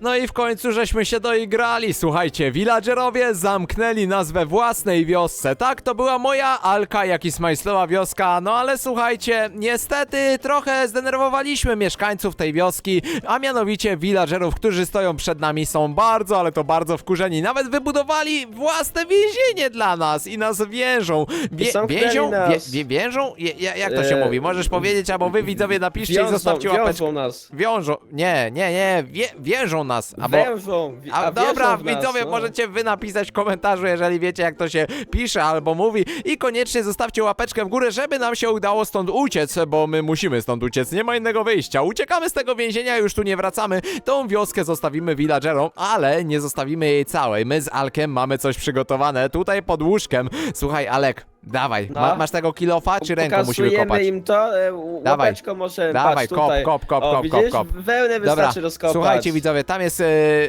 No i w końcu żeśmy się doigrali. Słuchajcie, villagerowie zamknęli nas we własnej wiosce. Tak, to była moja Alka, jak i Smajslowa wioska. No ale słuchajcie, niestety trochę zdenerwowaliśmy mieszkańców tej wioski, a mianowicie villagerów, którzy stoją przed nami są bardzo, ale to bardzo wkurzeni. Nawet wybudowali własne więzienie dla nas i nas więżą. Wie, więzią? Nas. wie, więżą? Je, jak to się E, mówi? Możesz powiedzieć, albo wy widzowie napiszcie i Wiązą, zostawcie łapeczkę. wiążą nas. Wiążą, nie, nie, nie, wie, wierzą nas. Albo, Wężą. a, a dobra, w nas, widzowie, no. możecie wy napisać w komentarzu, jeżeli wiecie, jak to się pisze albo mówi. I koniecznie zostawcie łapeczkę w górę, żeby nam się udało stąd uciec, bo my musimy stąd uciec, nie ma innego wyjścia. Uciekamy z tego więzienia, już tu nie wracamy. Tą wioskę zostawimy villagerom, ale nie zostawimy jej całej. My z Alkiem mamy coś przygotowane tutaj pod łóżkiem. Słuchaj, Alek, dawaj, No. ma, masz tego kilofa, czy ręką musimy Pokazujemy kopać? im to, e, Dawaj. łapeczką może, Dawaj, patrz kop, tutaj. kop, kop, o, kop, widzisz? kop, kop. Wełnę Dobra, wystarczy rozkopać. słuchajcie widzowie, tam jest e,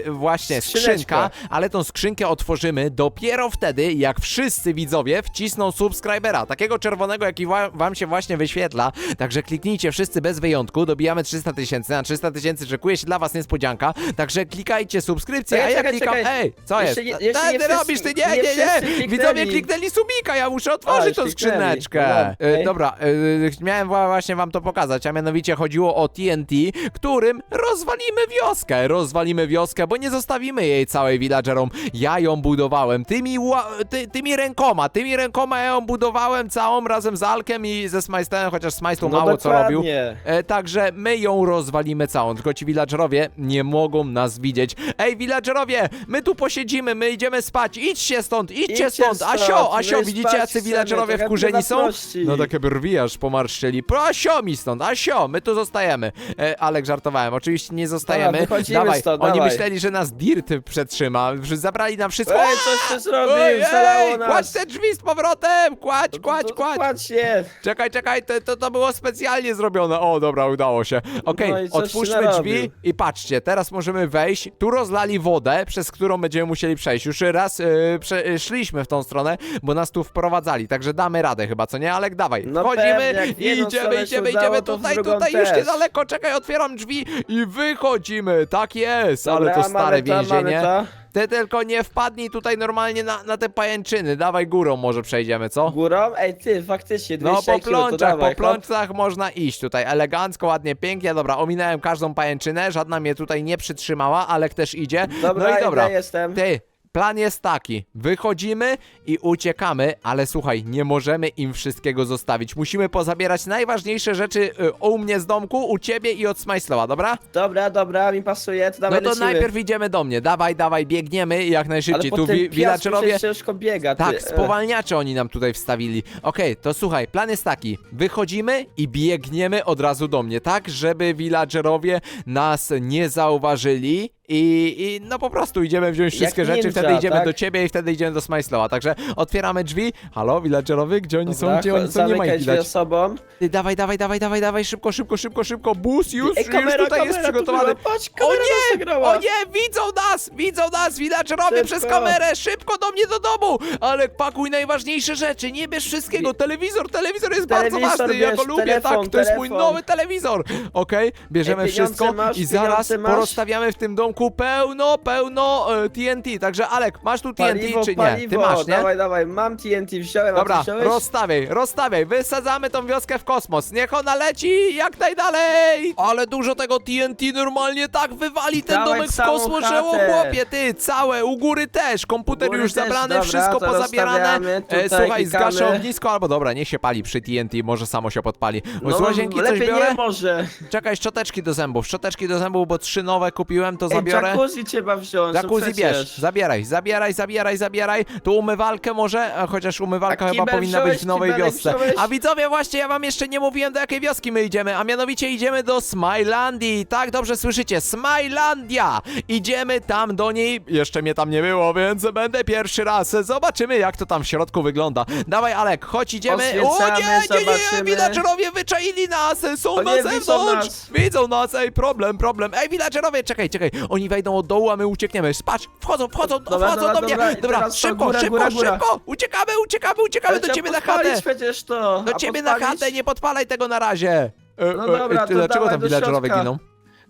właśnie Skrzyneczka. skrzynka, ale tą skrzynkę otworzymy dopiero wtedy, jak wszyscy widzowie wcisną subskrybera, takiego czerwonego, jaki wa wam się właśnie wyświetla. Także kliknijcie wszyscy bez wyjątku, dobijamy 300 tysięcy, na 300 tysięcy szykuje się dla was niespodzianka, także klikajcie subskrypcję, Czekaj, a ja czekaj, klikam, czekaj. ej, co Jeszcze jest? jeszcze nie ty wszyscy- robisz, ty nie, nie nie, nie, kliknęli. widzowie kliknęli subika, ja muszę Już tą skrzyneczkę. Dobra, E. Dobra, e, miałem wa- właśnie wam to pokazać, a mianowicie chodziło o TNT, którym rozwalimy wioskę. Rozwalimy wioskę, bo nie zostawimy jej całej villagerom. Ja ją budowałem tymi, ła- ty, tymi rękoma, tymi rękoma ja ją budowałem całą razem z Alkiem i ze Smajstem, chociaż Smajstu No mało co robił. E, także my ją rozwalimy całą, tylko ci villagerowie nie mogą nas widzieć. Ej, villagerowie, my tu posiedzimy, my idziemy spać, idźcie stąd, idźcie, Idźcie stąd. stąd, Asio, Asio, my widzicie spać jacy villagerowie trochę wkurzeni są? prywatności. No takie brwi aż pomarszczyli. Prosio mi stąd, Asio, my tu zostajemy. E, Alek, żartowałem, oczywiście nie zostajemy. Dobra, wychodzimy dawaj, stąd, oni dawaj. myśleli, że nas Dirt przetrzyma, że zabrali nam wszystko. Ej, coś ty zrobił, nas. kładź te drzwi z powrotem, kładź, No kładź, to- to kładź. Kładź się. Czekaj, czekaj, to, to, to było specjalnie zrobione. O, dobra, udało się. Okej, No i coś otwórzmy drzwi i patrzcie, teraz możemy wejść. Tu rozlali wodę, przez którą będziemy musieli przejść. Już raz yy, prze, yy, szliśmy w tą stronę, bo nas tu wprowadzali, także damy radę chyba, co nie? Alek, dawaj, No wchodzimy pewnie, jak w i jedną idziemy, stronę się idziemy, udało, idziemy to w tutaj, drugą tutaj, już też. niedaleko. Czekaj, otwieram drzwi i wychodzimy. Tak jest, ale Dobra, to stare mamy to, więzienie. mamy. Ty tylko nie wpadnij tutaj normalnie na, na te pajęczyny. Dawaj górą może przejdziemy, co? Górą? Ej, ty, faktycznie, No 200 po IQ, to plączach, dawaj, po plączach można iść tutaj elegancko, ładnie, pięknie, dobra, ominąłem każdą pajęczynę, żadna mnie tutaj nie przytrzymała, Alek też idzie, hop. Dobra, no i dobra, idę, jestem. ty, plan jest taki, wychodzimy i uciekamy, ale słuchaj, nie możemy im wszystkiego zostawić, musimy pozabierać najważniejsze rzeczy y, u mnie z domku, u ciebie i od Smajslowa, dobra? Dobra, dobra, mi pasuje, to No dawaj to lecimy. najpierw idziemy do mnie, dawaj, dawaj, biegniemy jak Ale najszybciej, po tu tym wi- piasku villagerowie... przecież ciężko biega, ty. Tak, e. spowalniacze oni nam tutaj wstawili. Okej, to słuchaj, plan jest taki. Wychodzimy i biegniemy od razu do mnie, tak? Żeby villagerowie nas nie zauważyli. I, I no po prostu idziemy wziąć wszystkie rzeczy, ninja, wtedy idziemy tak? do ciebie i wtedy idziemy do Smajslowa. Także otwieramy drzwi. Halo, villagerowie, gdzie oni są? Gdzie oni są? Nie ma ich widać. osobą. Ty, dawaj, dawaj, dawaj, dawaj, dawaj, szybko, szybko, szybko, szybko. Bus już, Ej, kamera, już tutaj kamera, jest tu przygotowany. była, Patrz, O nie! O nie! Widzą nas! Widzą nas! Villagerowie Szybko. przez kamerę! Szybko do mnie do domu! Ale pakuj najważniejsze rzeczy! Nie bierz wszystkiego! Telewizor! Telewizor jest bardzo Telewizor ważny! Ja go bierz, lubię! telefon, tak, to jest mój telefon. nowy telewizor! Okej, bierzemy Ej, wszystko masz, i zaraz porozstawiamy w tym domku pełno, pełno e, TNT. Także Alek, masz tu TNT Paliwo, czy nie? paliwo, Ty masz, nie? dawaj, dawaj, mam TNT, wziąłem, a Dobra, ty wziąłeś? rozstawiaj, rozstawiaj, wysadzamy tą wioskę w kosmos, niech ona leci jak najdalej! Ale dużo tego TNT normalnie tak wywali ten Dawaj domek w całą kosmos, że o chatę. chłopie, ty, całe, u góry też, komputer U góry już też, zabrany, dobra, wszystko to pozabierane. rozstawiamy, E, tutaj słuchaj, zgaszę ognisko, albo dobra, niech się pali przy TNT, może samo się podpali. No, z łazienki coś lepiej biorę? nie może. Czekaj, szczoteczki do zębów, szczoteczki do zębów, bo trzy nowe kupiłem, to Ej, zabiorę. jacuzzi trzeba wziąć, no Jacuzzi przecież. bierz, zabieraj, zabieraj, zabieraj, zabieraj. Tu umywalkę może, a chociaż umywalka A chyba kibel powinna być wziąłeś, w nowej kibelek wiosce. wziąłeś? A widzowie, właśnie ja wam jeszcze nie mówiłem do jakiej wioski my idziemy, a mianowicie idziemy do Smilandii. Tak, dobrze słyszycie, Smilandia. Idziemy tam do niej, jeszcze mnie tam nie było, więc będę pierwszy raz. Zobaczymy jak to tam w środku wygląda. Dawaj Alek, chodź idziemy. O Oswiecamy, nie, nie, nie, zobaczymy. villagerowie wyczaili nas, są O na nie, widzą zewnątrz. nas. Widzą nas, ej, problem, problem. Ej, villagerowie, czekaj, czekaj. Oni wejdą od dołu, a my uciekniemy. Patrz, wchodzą, wchodzą, Dobra, wchodzą dobra, do mnie. dobra, i Dobra, teraz to szybko, góra, szybko, góra, góra. szybko. Uciekamy, uciekamy, uciekamy do trzeba ciebie na podpalić chatę. przecież to. Do A ciebie na podpalić? chatę, nie podpalaj tego na razie. E, No e, dobra, e, to Dlaczego dawaj tam do villagerowie środka. giną?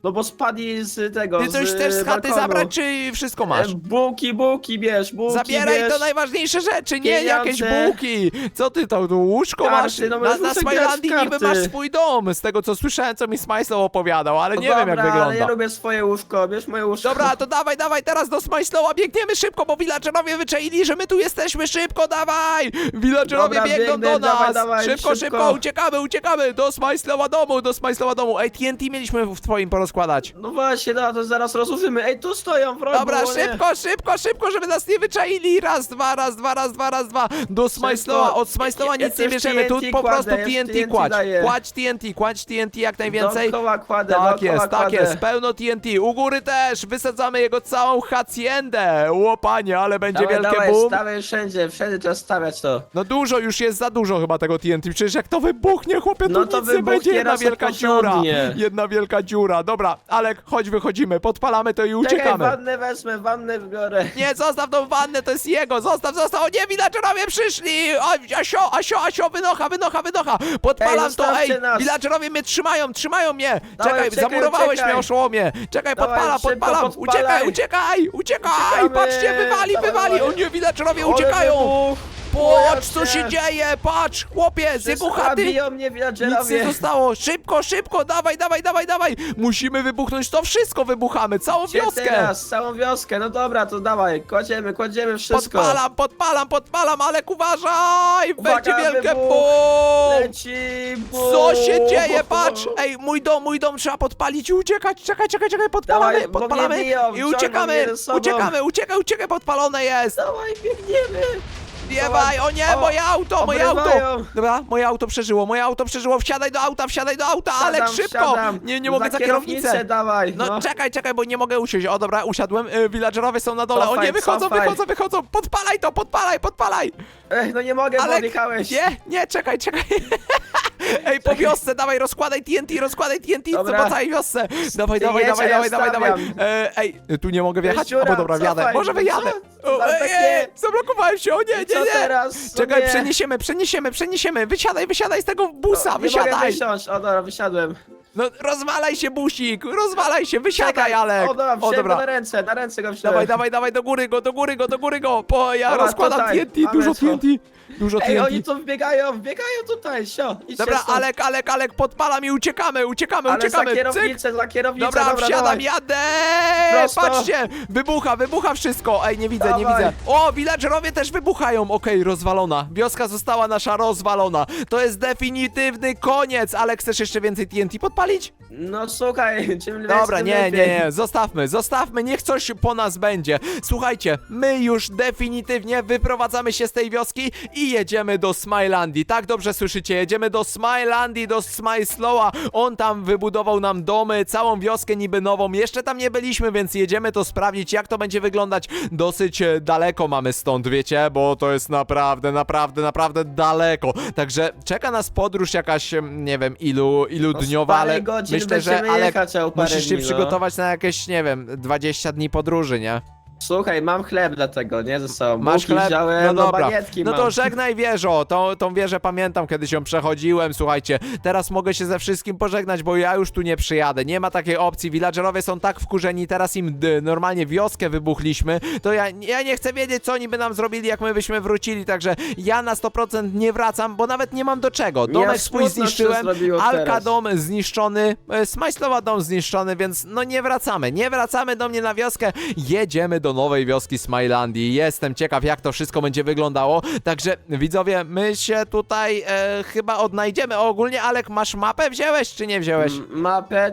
No bo spadli z tego, Ty coś z chcesz z chaty balkonu. zabrać, czy wszystko masz? E, Bułki, bułki bierz, bułki Zabieraj bierz. to najważniejsze rzeczy, nie Pieniądze. jakieś bułki. Co ty to, tu łóżko Karty, masz? no na możesz na sobie Smilandii grać w niby karty. masz swój dom, z tego co słyszałem, co mi Smajslow opowiadał, ale No nie dobra, wiem jak ale wygląda. ja lubię swoje łóżko, bierz moje łóżko. Dobra, to dawaj, dawaj, teraz do Smajslowa, biegniemy szybko, bo villagerowie wyczaili, że my tu jesteśmy, szybko, dawaj! Villagerowie Dobra, biegną biegnę, do nas! dawaj, dawaj, szybko, szybko, szybko. uciekamy, uciekamy, do Smajslowa domu, do Smajslowa domu. Ej, TNT mieliśmy w twoim porozkładać. No właśnie, no to zaraz rozłożymy. Ej, tu stoją w rogu, Dobra, szybko, szybko, szybko, żeby nas nie wyczaili. Raz, dwa, raz, dwa, raz, dwa, raz, dwa. Do Smajslowa, od Smajslowa Ja nic nie też bierzemy. Tu TNT po prostu TNT TNT kładź. daję. Kładź TNT, kładź TNT jak najwięcej. Dookoła kładę, Tak dookoła jest, tak kładę. jest, pełno TNT. U góry też, wysadzamy jego całą haciendę. Łopanie, ale będzie Dawaj, wielkie dawaj, boom. stawiaj wszędzie, wszędzie trzeba stawiać to. No dużo, już jest za dużo chyba tego TNT. Przecież jak to wybuchnie, chłopie, to No to nic nie wybuchnie będzie. Jedna raz wielka dziura. Jedna wielka dziura. Dobra, Alek, chodź, wychodzimy, podpalamy to i Czekaj, uciekamy. wannę wezmę, wannę biorę. Nie, zostaw tą wannę, to jest jego, zostaw, zostaw, o nie, villagerowie przyszli! O, Asio, Asio, Asio, wynocha, wynocha, wynocha! Podpalam Ej, to, zostawcie ej, nas. villagerowie mnie trzymają, trzymają mnie! Dawaj, czekaj, uciekaj, zamurowałeś uciekaj. mnie, oszołomie! Czekaj, Dawaj, podpalam, szybko podpalam, podpalaj. uciekaj, uciekaj, uciekaj! Uciekamy. Patrzcie, wywali, Dawaj, wywali! dawaj. O nie, villagerowie Ale uciekają! wybuch. Patrz, co się dzieje, patrz, chłopie, z jego chaty! Biją mnie Nic nie villagerowie. zostało! Szybko, szybko, dawaj, dawaj, dawaj, dawaj! Musimy wybuchnąć to wszystko, wybuchamy, całą Gdzie wioskę! teraz? Całą wioskę, no dobra, to dawaj, kładziemy, kładziemy wszystko. Podpalam, podpalam, podpalam, ale uważaj! Będzie wielkie wybuch. bum! Leci, bum. Co się dzieje? Patrz! Ej, mój dom, mój dom trzeba podpalić i uciekać! Czekaj, czekaj, czekaj, podpalamy, Dawaj, bo podpalamy biją, i uciekamy! mnie ze sobą. Uciekamy, uciekaj, uciekaj, podpalone jest! Dawaj, biegniemy. Wiewaj, o nie, O, moje auto, moje auto! obrywają. Dobra, moje auto przeżyło, moje auto przeżyło, wsiadaj do auta, wsiadaj do auta, ale Siadam, szybko! siadam. Nie, nie mogę za kierownicę dawaj, No, no. czekaj, czekaj, bo nie mogę usiąść. O dobra, usiadłem. Y, villagerowie są na dole. o Cofaj, nie, wychodzą, cofaj. wychodzą, wychodzą. Podpalaj to, podpalaj, podpalaj. Ej, no nie mogę, bo Ale odjechałeś. nie, nie, czekaj, czekaj. Ej, po wiosce, dawaj, rozkładaj TNT, rozkładaj TNT, co Dobra. po całej wiosce. Dawaj, Ty dawaj, jedź, dawaj, ja dawaj, dawaj, dawaj. E, ej, tu nie mogę wjechać? dziura, Albo dobra, wjadę. cofaj. Może wyjadę. Co? O, ej, zablokowałem się, o nie, nie, co nie. teraz? O Czekaj, nie. przeniesiemy, przeniesiemy, przeniesiemy. Wysiadaj, wysiadaj z tego busa, nie mogę wysiadaj. wysiąść. O dobra, wysiadłem. No, rozwalaj się, busik, rozwalaj się, wysiadaj, Czekaj, Alek. O dobra, o, wsiadłem dobra. na ręce, na ręce go wsiadłem. Dawaj, dawaj, dawaj, do góry go, do góry go, do góry go, bo ja Dobra, rozkładam tutaj, TNT, mamy dużo co. TNT, dużo Ej, TNT. oni tu wbiegają, wbiegają tutaj, sio. Idźcie Dobra, stąd. Alek, Alek, Alek, podpalam i uciekamy, uciekamy, Ale za uciekamy, cyk. kierownicę, za kierownicę, Dobra, dobra, wsiadam, dawaj. jadę! Prosto. Patrzcie, wybucha, wybucha wszystko. Ej, nie widzę, nie Dawaj. widzę. O, villagerowie też wybuchają. Okej, rozwalona. Wioska została nasza rozwalona. To jest definitywny koniec. Ale chcesz jeszcze więcej TNT podpalić? No słuchaj, czym Dobra, nie, nie, lepiej. nie, zostawmy, zostawmy, niech coś po nas będzie. Słuchajcie, my już definitywnie wyprowadzamy się z tej wioski i jedziemy do Smilandii. Tak dobrze słyszycie, jedziemy do Smilandii, do Smileslowa. On tam wybudował nam domy, całą wioskę niby nową. Jeszcze tam nie byliśmy, więc jedziemy to sprawdzić, jak to będzie wyglądać. Dosyć e, daleko mamy stąd, wiecie, bo to jest naprawdę, naprawdę, naprawdę daleko. Także czeka nas podróż jakaś, nie wiem, ilu, ilu No, dniowa, ale myślę, że ale jechać, musisz się dni, no. przygotować na jakieś, nie wiem, 20 dni podróży, nie? Słuchaj, mam chleb dlatego, nie? Ze sobą. Masz Bułki chleb? Wziąłem, no dobra. bagietki No mam. to żegnaj wieżo, tą, tą wieżę pamiętam, kiedy się przechodziłem, słuchajcie. Teraz mogę się ze wszystkim pożegnać, bo ja już tu nie przyjadę. Nie ma takiej opcji. Villagerowie są tak wkurzeni, teraz im d- normalnie wioskę wybuchliśmy. To ja, ja nie chcę wiedzieć, co oni by nam zrobili, jak my byśmy wrócili, także ja na 100% nie wracam, bo nawet nie mam do czego. Domek swój smutno się zniszczyłem, zrobiło Alka teraz. dom zniszczony, e, Smajslowa dom zniszczony, więc no nie wracamy. Nie wracamy do mnie na wioskę. Jedziemy do nowej wioski Smilandii. Jestem ciekaw, jak to wszystko będzie wyglądało. Także widzowie, my się tutaj e, chyba odnajdziemy. O, ogólnie, Alek, masz mapę wziąłeś, czy nie wziąłeś? M- Mapę,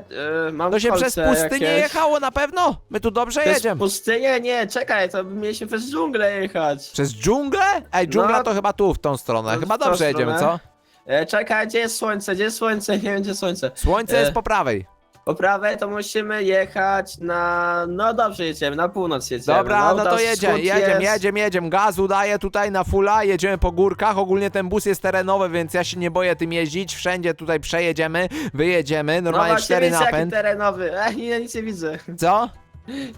y, mam To się przez pustynię jakieś. jechało na pewno? My tu dobrze Przez jedziemy. pustynię? Nie, czekaj, to mieliśmy przez dżunglę jechać. Przez dżunglę? Ej, dżungla No. to chyba tu, w tą stronę. Chyba tą dobrze jedziemy, co? stronę. E, czekaj, gdzie jest słońce? Gdzie jest słońce? Nie wiem, gdzie słońce. Słońce E, jest po prawej. Po prawej to musimy jechać na... No dobrze jedziemy, na północ jedziemy. Dobra, no to na jedziemy, jedziemy, jedziemy, jedziemy. Gazu daję tutaj na fulla, jedziemy po górkach. Ogólnie ten bus jest terenowy, więc ja się nie boję tym jeździć. Wszędzie tutaj przejedziemy, wyjedziemy. No Normalnie właśnie, cztery napęd. terenowy. Ech, nie, nic nie widzę. Co?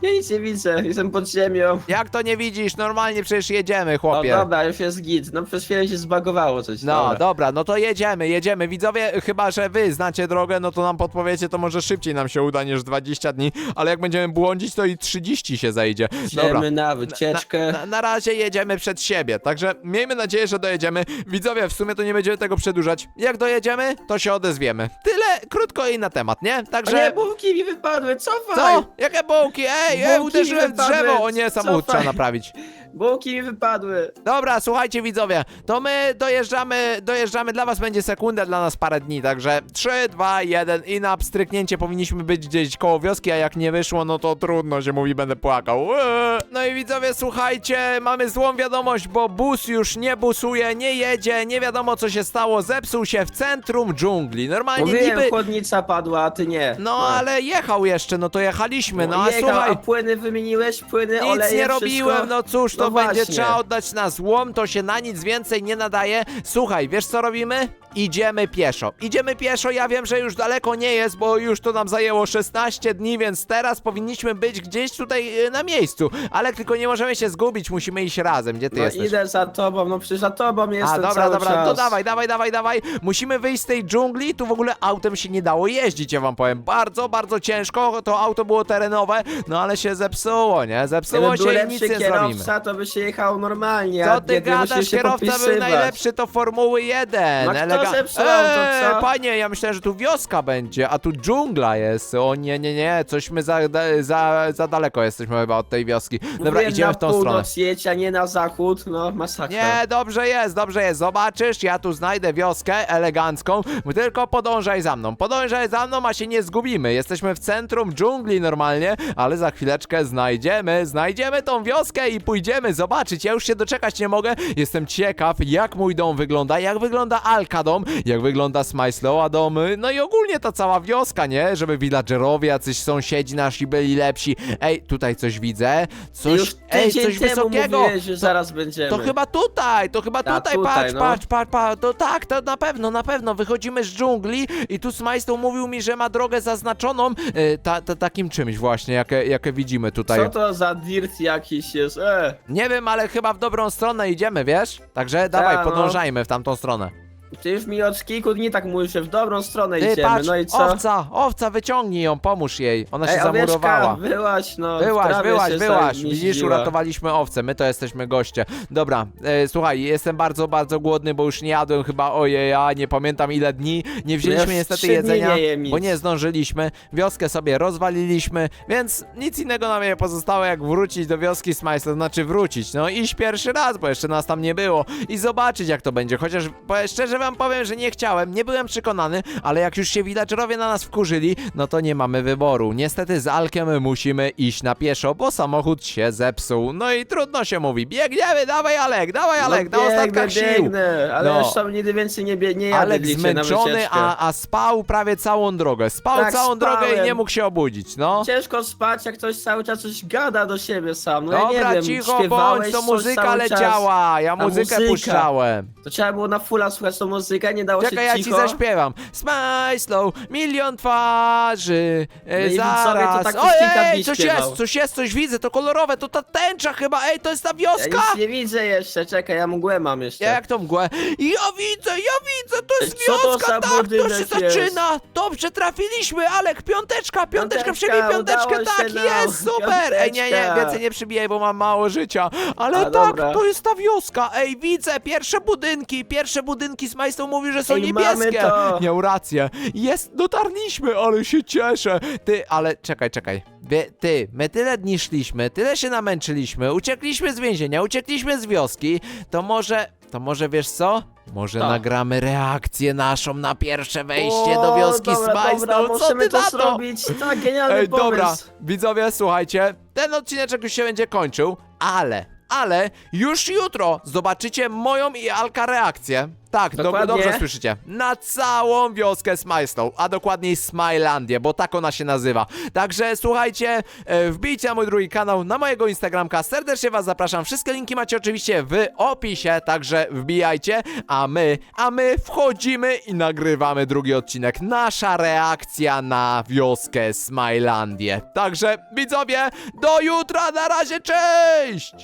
Ja nic nie widzę, jestem pod ziemią. Jak to nie widzisz? Normalnie przecież jedziemy, No chłopie. dobra, już jest git. No przez chwilę się zbagowało coś. No, dobra. no to jedziemy, jedziemy. Widzowie, chyba że wy znacie drogę, no to nam podpowiecie, to może szybciej nam się uda niż 20 dni, ale jak będziemy błądzić, to i 30 się zajdzie. Dobra. Idziemy na wycieczkę. Na, na razie jedziemy przed siebie, także miejmy nadzieję, że dojedziemy. Widzowie, w sumie to nie będziemy tego przedłużać. Jak dojedziemy, to się odezwiemy. Tyle krótko i na temat, nie? O Także. nie, bułki mi wypadły, cofaj! Co? Jakie bułki? Ej, ej, Bułki uderzyłem w wypadły, drzewo! O nie, samochód cofaj. trzeba naprawić. Bułki mi wypadły. Dobra, słuchajcie widzowie, to my dojeżdżamy, dojeżdżamy, dla was będzie sekunda, dla nas parę dni, także 3, 2, 1 i na pstryknięcie powinniśmy być gdzieś koło wioski, a jak nie wyszło, no to trudno się mówi, będę płakał. Eee. No i widzowie, słuchajcie, mamy złą wiadomość, bo bus już nie busuje, nie jedzie, nie wiadomo co się stało, zepsuł się w centrum dżungli. Normalnie Mówiłem, niby... chłodnica padła, a ty nie. No ale jechał jeszcze, no to jechaliśmy, no a Jechał, słuchaj... a płyny wymieniłeś, płyny, Nic oleje, nie wszystko? robiłem, no cóż, to No będzie właśnie. trzeba oddać na złom, to się na nic więcej nie nadaje. Słuchaj, wiesz co robimy? Idziemy pieszo. Idziemy pieszo, ja wiem, że już daleko nie jest, bo już to nam zajęło 16 dni, więc teraz powinniśmy być gdzieś tutaj y, na miejscu. Ale tylko nie możemy się zgubić, musimy iść razem. Gdzie ty No jesteś? idę za tobą, no przecież za tobą jestem A, dobra, cały dobra, czas. to dawaj, dawaj, dawaj, dawaj. Musimy wyjść z tej dżungli. Tu w ogóle autem się nie dało jeździć, ja wam powiem. Bardzo, bardzo ciężko. To auto było terenowe, no ale się zepsuło, nie? Zepsuło Gdyby był się i nic lepszy nie zrobimy. kierowca, to by się jechał normalnie, Co a ty nie, ty musisz gadasz? się Kierowca był podpisywać. najlepszy, to Formuły 1. No kto Elega- zepsuł auto, Eee, co? Panie, ja myślałem, że tu wioska będzie, a tu dżungla jest. O nie, nie, nie, coś my za, za, za daleko jesteśmy chyba od tej wioski. Dobra, Mówiłem, idziemy na w tą stronę. północ jedź, a nie na zachód, no masakra. Nie, dobrze jest, dobrze jest. Zobaczysz, ja tu znajdę wioskę elegancką. Tylko podążaj za mną. Podążaj za mną, a się nie zgubimy. Jesteśmy w centrum dżungli normalnie, ale za chwileczkę znajdziemy, znajdziemy tą wioskę i pójdziemy zobaczyć. Ja już się doczekać nie mogę. Jestem ciekaw, jak mój dom wygląda, jak wygląda Alka jak wygląda Smajslowa dom, no i ogólnie ta cała wioska, nie? Żeby villagerowie, jacyś sąsiedzi nasi byli lepsi. Ej, tutaj coś widzę. Coś, Już ej, tydzień coś temu wysokiego. mówiłeś, że zaraz będziemy. To chyba tutaj, to chyba A, tutaj, tutaj, patrz, no. patrz, patrz, patrz, to tak, to na pewno, na pewno, wychodzimy z dżungli i tu Smajstow mówił mi, że ma drogę zaznaczoną e, ta, ta, takim czymś właśnie, jakie, jakie widzimy tutaj. Co to za dirt jakiś jest, e? Nie wiem, ale chyba w dobrą stronę idziemy, wiesz? Także dawaj, no. podążajmy w tamtą stronę. Ty już mi od kilku dni tak mówisz, że w dobrą stronę Ty, idziemy, patrz, no i co? owca, owca, wyciągnij ją, pomóż jej, ona się Ej, zamurowała. owieczka, wyłaś, no. w trawie się wyłaź. zamieściła. Widzisz, uratowaliśmy owce, my to jesteśmy goście. Dobra, e, słuchaj, jestem bardzo, bardzo głodny, bo już nie jadłem chyba, ojej, ja nie pamiętam ile dni. Nie wzięliśmy już niestety trzy dni jedzenia, nie jem nic. bo nie zdążyliśmy. Wioskę sobie rozwaliliśmy, więc nic innego nam nie pozostało, jak wrócić do wioski to znaczy wrócić, no iść pierwszy raz, bo jeszcze nas tam nie było i zobaczyć jak to będzie. Chociaż bo szczerze wam powiem, że nie chciałem, nie byłem przekonany, ale jak już się villagerowie na nas wkurzyli, no to nie mamy wyboru. Niestety z Alkiem musimy iść na pieszo, bo samochód się zepsuł. No i trudno się mówi. Biegniemy, dawaj Alek, dawaj Alek, no, na biegnę, ostatkach sił. biegnę, ale No. już tam nigdy więcej nie, bie, nie jadę Alek liczę na zmęczony, wycieczkę. a, a spał prawie całą drogę. Spał Tak, całą drogę i spałem. nie mógł się obudzić, no. Ciężko spać, jak ktoś cały czas coś gada do siebie sam. No ja Dobra, nie wiem, cicho śpiewałeś bądź, to coś muzyka cały czas. leciała, ja muzykę muzyka? puszczałem. To trzeba było na fulla słuchać tą muzykę, nie dało Czekaj, się ja ci cicho. zaśpiewam. Smile slow, milion twarzy, e, No i widzowie, zaraz. to tak kilka Ojej, dni coś śpiewał. jest, coś jest, coś widzę, to kolorowe, to ta tęcza chyba, ej, to jest ta Ja wioska. nic nie widzę jeszcze, czekaj, ja mgłę mam jeszcze. Ja jak tą mgłę? Ja widzę, ja widzę, to jest Co to wioska, za tak, to się budynek jest? zaczyna. Dobrze, trafiliśmy, Alek, piąteczka, piąteczka, Piąteczka, przybij piąteczkę, udało się tak, nam, jest, super. Ej, nie, nie, piąteczka. więcej nie przybijaj, bo mam mało życia. Ale A, tak, dobra. to jest ta wioska, ej, widzę, pierwsze budynki, pierwsze budynki z Majstą mówi, że są Ej, mamy niebieskie. to. Miał rację. Jest, dotarliśmy, ale się cieszę. Ty, ale czekaj, czekaj. Wie, ty, my tyle dni szliśmy, tyle się namęczyliśmy, uciekliśmy z więzienia, uciekliśmy z wioski, to może, to może wiesz co? Może Co? nagramy reakcję naszą na pierwsze wejście O, do wioski dobra, Smajslow. dobra, Co ty to na to? zrobić, tak, genialny Ej, pomysł. dobra, widzowie, słuchajcie, ten odcineczek już się będzie kończył, ale, ale już jutro zobaczycie moją i Alka reakcję. Tak, do, Dokładnie. dobrze słyszycie. Na całą wioskę Smilestone, a dokładniej Smilandię, bo tak ona się nazywa. Także słuchajcie, e, wbijcie na mój drugi kanał, na mojego Instagramka. Serdecznie was zapraszam. Wszystkie linki macie oczywiście w opisie, także wbijajcie. A my, a my wchodzimy i nagrywamy drugi odcinek. Nasza reakcja na wioskę Smilandię. Także widzowie, do jutra, na razie, cześć!